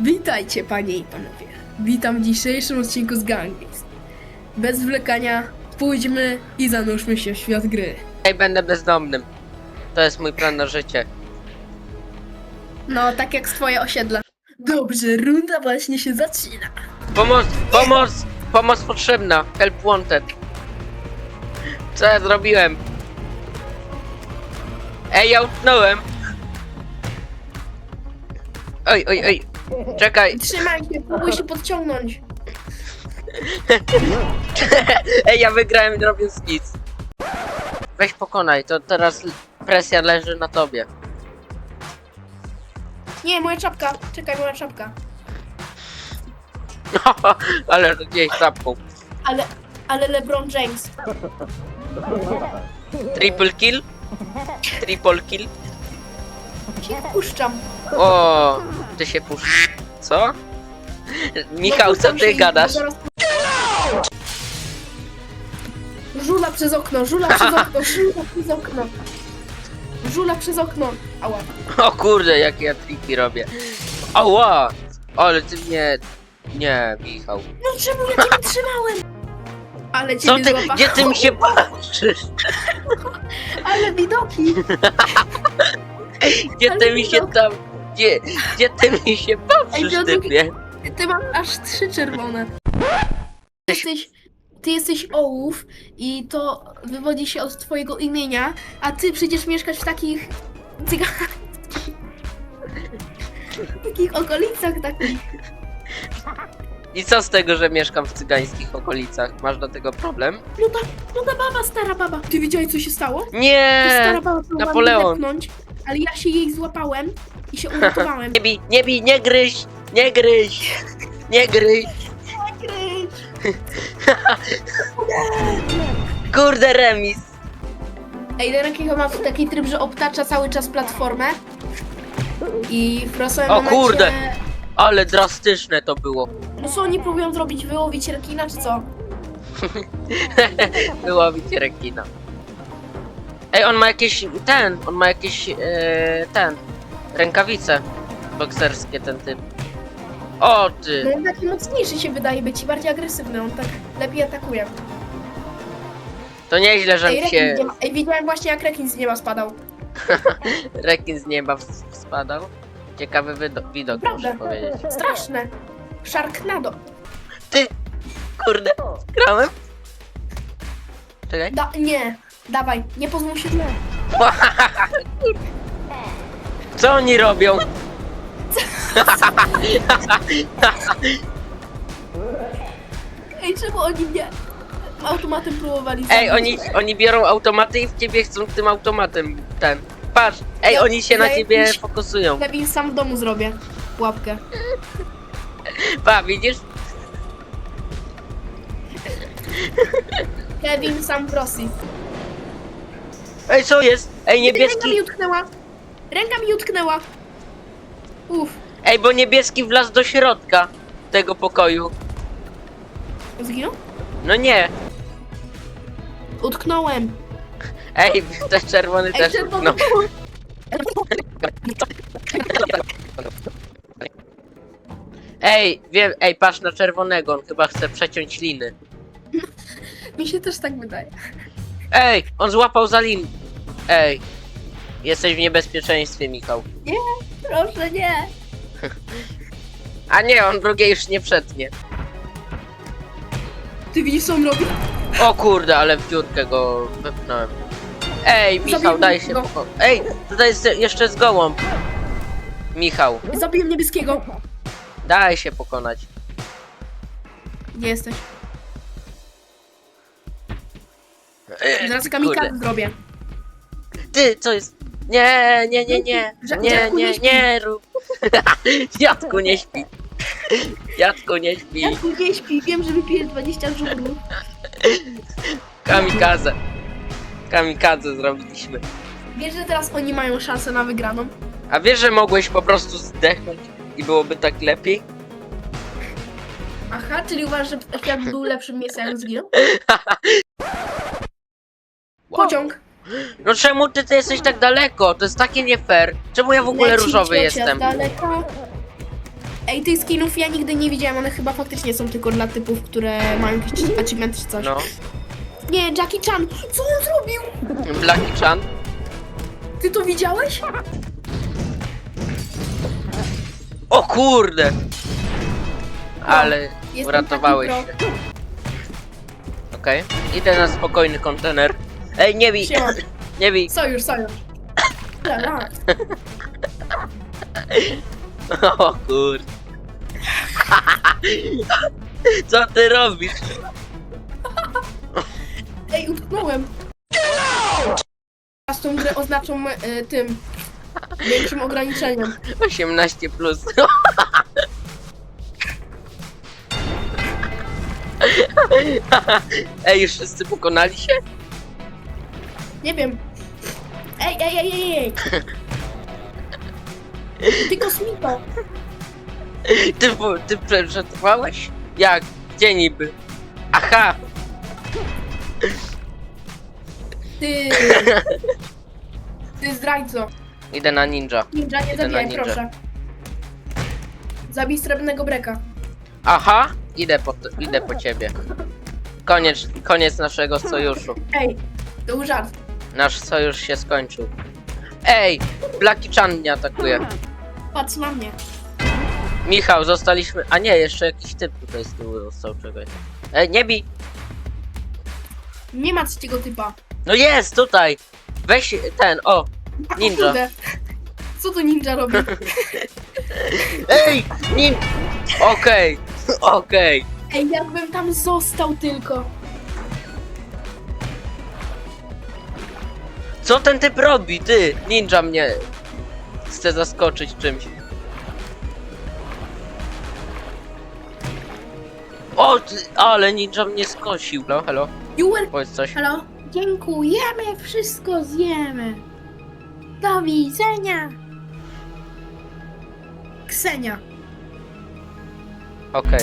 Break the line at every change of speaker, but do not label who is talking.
Witajcie panie i panowie. Witam w dzisiejszym odcinku z Gangs. Bez zwlekania pójdźmy i zanurzmy się w świat gry.
Ej, będę bezdomnym. To jest mój plan na życie.
No, tak jak z twoje osiedla. Dobrze, runda właśnie się zaczyna.
Pomoc, pomoc, pomoc potrzebna. Help wanted. Co ja zrobiłem? Ej, ja utknąłem. Oj, oj, oj. Czekaj.
Trzymaj się, próbuj się podciągnąć.
Ej, ja wygrałem robiąc nic. Weź pokonaj, to teraz presja leży na tobie.
Nie, moja czapka. Czekaj, moja czapka.
Ale gdzieś czapką.
Ale, ale LeBron James.
Triple kill? Triple kill?
Się puszczam.
O, ty się pusz. Co? Michał, co ty gadasz?
Żula przez okno, żula przez okno, żula przez okno. Żula przez okno. Ała.
O kurde, jakie ja triki robię. Ała! Ale ty mnie... Nie, Michał.
No czemu ja ciebie trzymałem? Ale
Co ty,
złapałem.
gdzie ty mi się patrzysz?
Ale widoki.
Gdzie ty mi się tam... Gdzie, gdzie ty mi się patrzysz,
Ej,
typie?
Ty masz aż trzy czerwone. Ty jesteś, ty jesteś ołów i to wywodzi się od twojego imienia, a ty przecież mieszkasz w takich cygańskich takich okolicach takich.
I co z tego, że mieszkam w cygańskich okolicach? Masz do tego problem?
No ta, no ta baba, stara baba. Ty widziałeś co się stało? Ta stara
Nie!
baba próbowała mnie
Napoleon.
wepchnąć, ale ja się jej złapałem i się uratowałem.
Nie bij, nie bij, nie gryź! Nie gryź! Nie gryź! Kurde, remis!
Ej, Derek chyba ma taki tryb, że obtacza cały czas platformę. I w losowym
O
momencie...
kurde! Ale drastyczne to było.
No co oni próbują zrobić? Wyłowić rekina czy co?
Wyłowić rekina. Ej, on ma jakieś... ten, on ma jakieś... E, ten... Rękawice bokserskie, ten typ. O ty!
No on taki mocniejszy się wydaje być i bardziej agresywny, on tak lepiej atakuje.
To nieźle,
Ej,
że
rekin
się
z nieba. Ej, widziałem właśnie jak rekin z nieba spadał.
rekin z nieba ws- spadał. Ciekawy wydo- widok,
Prawda.
muszę powiedzieć.
Straszne. Sharknado.
Ty! Kurde, grałem? Czekaj.
Da, nie. Dawaj, nie pozwól się źle.
Co oni robią?
Ej, czemu oni mnie automatem próbowali
Ej,
zabić?
oni, oni biorą automaty i w ciebie chcą tym automatem ten. Patrz, ej,
Ja-
oni się na
ja
ciebie
jakiś-
fokusują.
Lepiej sam w domu zrobię. Łapkę.
Pa, widzisz?
Kevin sam w Rosji.
Ej, co jest? Ej,
Ręka mi utknęła. Ręka mi utknęła. Uff.
Ej, bo niebieski wlazł do środka tego pokoju.
Zginął?
No nie.
Utknąłem.
Ej, ten czerwony
Ej,
też
czerwony.
Ej, wiem, ej, patrz na czerwonego, on chyba chce przeciąć liny.
Mi się też tak wydaje.
Ej, on złapał za lin. Ej, jesteś w niebezpieczeństwie, Michał.
Proszę nie.
A nie, on drugiej już nie przetnie.
Ty widzisz co on robi?
O kurde, ale w dziurkę go wepchnąłem. Ej, Michał, daj się
go.
Ej, tutaj jest jeszcze z gołąb. Michał,
Zabiję niebieskiego.
daj się pokonać.
Gdzie jesteś?
Ej,
Zaraz
ty
kamikadze
kurde.
zrobię.
Ty, co jest? Nie, nie, nie, nie.
Ża-
Nie,
dziadku, nie
nie,
śpi.
nie rób. Dziadku nie śpi. Dziadku nie śpi.
Ja tu nie śpi, wiem, że wypiję 20 żubrów.
Kamikadze. Kamikadze zrobiliśmy.
Wiesz, że teraz oni mają szansę na wygraną?
A wiesz, że mogłeś po prostu zdechnąć i byłoby tak lepiej?
Aha, czyli uważasz, że świat był lepszym miejscem, jak zginął? Pociąg.
No czemu ty, ty jesteś tak daleko? To jest takie nie fair. Czemu ja w ogóle
Leci
różowy
ciocia
jestem?
z daleka. Ej, tych skinów ja nigdy nie widziałem, one chyba faktycznie są tylko dla typów, które mają jakieś achievementy czy coś.
No.
Nie, Jackie Chan, co on zrobił?
Blackie Chan.
Ty to widziałeś?
O kurde! Ale
Jestem
uratowałeś się. Okej. Idę na spokojny kontener. Ej, nie bij!
Siema.
Nie bij!
Sojusz, sojusz.
O kurde. Co ty robisz?
Ej, utknąłem. Teraz tą grę oznaczą e, tym większym ograniczeniem.
18 plus. Ej, już wszyscy pokonali się?
Nie wiem. Ej, ej, ej, ej, ej. Ty kosmito.
Ty, ty przetrwałeś? Jak? Gdzie niby? Aha!
Ty. Ty zdrajco.
Idę na ninja.
Ninja, nie
Idę na
zabijaj,
ninja.
proszę. Zabij srebrnego breka.
Aha! Idę po, idę po ciebie. Koniec, koniec naszego sojuszu.
Ej, to był żart.
Nasz sojusz się skończył. Ej! Blackie Chan mnie atakuje.
Patrz na mnie.
Michał, zostaliśmy... A nie, jeszcze jakiś typ tutaj z tyłu został czegoś. Ej, nie bij!
Nie ma trzeciego typa.
No jest, tutaj! Weź ten, o!
A,
Ninja.
Kurde. Co tu ninja robi?
Ej! Nin... Okej, okej.
Ej, jakbym tam został tylko.
Co ten typ robi, ty? Ninja mnie chce zaskoczyć czymś. O, ty, ale ninja mnie skosił. No, hello,
You were...
powiedz coś.
Halo? Dziękujemy, wszystko zjemy. Do widzenia. Ksenia.
Okej.